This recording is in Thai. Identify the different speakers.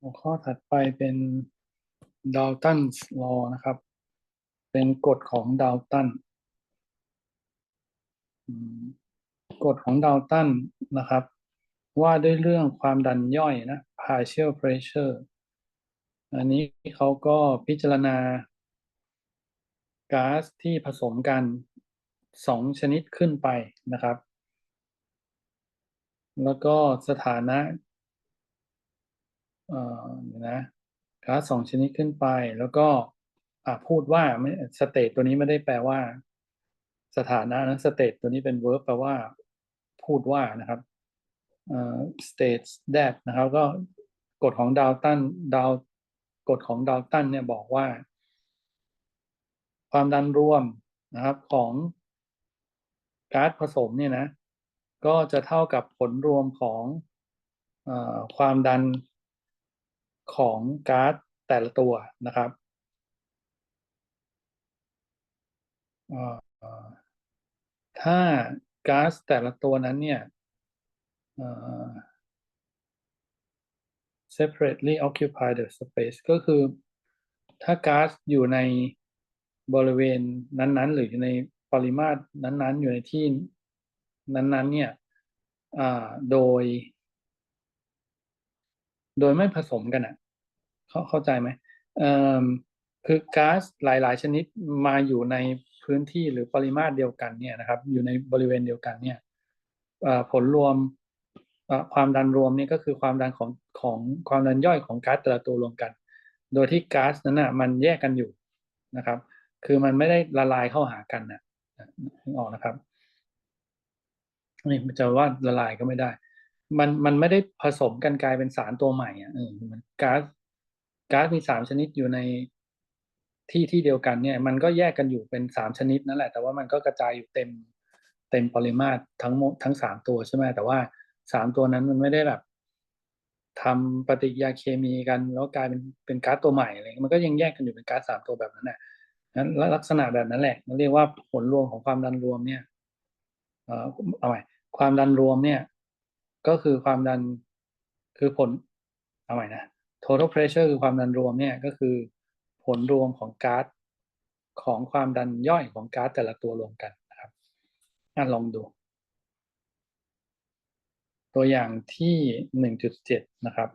Speaker 1: หัวข้อถัดไปเป็น Dalton's Law นะครับ เป็นกฎของด a ลตันกฎของด a ลตันนะครับ ว่าด้วยเรื่องความดันย่อยนะ partial pressure อันนี้เขาก็พิจารณาก๊าซที่ผสมกันสองชนิดขึ้นไปนะครับ แล้วก็สถานะ เอ่อนะก๊าซสองชนิดขึ้นไป แล้วก็พูดว่าไม่สเตตตัวนี้ไม่ได้แปลว่า สถานะนะสเตตตัวนี้เป็น verb แปลว่า พูดว่านะครับเอ่อ states that นะครับ ก็กฎของดาวตันดาวกฎของดาวตันเนี่ยบอกว่า ความดันรวมนะครับของก๊าซผสมเนี่ยนะ ก็จะเท่ากับผลรวมของอความดัน ของก๊าซแต่ละตัวนะครับถ้าก๊าซแต่ละตัวนั้นเนี่ย separately occupy the space ก็คือถ้าก๊าซอยู่ในบริเวณนั้นๆ หรืออยู่ในปริมาตรนั้นๆ อยู่ในที่นั้นๆ เนี่ยโดย โดยไม่ผสมกันอะเขาเข้าใจไหมคือก๊าซหลาย ๆ ชนิดมาอยู่ในพื้นที่หรือปริมาตรเดียวกันเนี่ยนะครับ อยู่ในบริเวณเดียวกันเนี่ยผลรวมความดันรวมนี่ก็คือความดันของของความดันย่อยของก๊าซแต่ละตัวรวมกัน โดยที่ก๊าซนั้นนะมันแยกกันอยู่นะครับ คือมันไม่ได้ละลายเข้าหากันนะนึกออกนะครับนี่จะว่าละลายก็ไม่ได้ มันมันไม่ได้ผสมกันกลายเป็นสารตัวใหม่อะเออมันก๊าซก๊าซมีสามชนิดอยู่ในที่ที่เดียวกันเนี่ย มันก็แยกกันอยู่เป็นสามชนิดนั่นแหละ แต่ว่ามันก็กระจายอยู่เต็มเต็มปริมาตรทั้งหมดทั้งสามตัวใช่ไหมแต่ว่าสามตัวนั้นมันไม่ได้แบบทำปฏิกิริยาเคมีกันแล้วกลายเป็นเป็นก๊าซตัวใหม่อะไรมันก็ยังแยกกันอยู่เป็นก๊าซสามตัวแบบนั้นแหละนั้นลักษณะแบบนั้นแหละมันเรียกว่าผลรวมของความดันรวมเนี่ย เอ่อเอาใหม่ความดันรวมเนี่ย ก็คือความดันคือผลเอาใหม่นะ total pressure คือความดันรวมเนี่ยก็คือผลรวมของก๊าซของความดันย่อยของก๊าซแต่ละตัวรวมกันนะครับอ่นลองดู ตัวอย่างที่ 1.7 นะครับ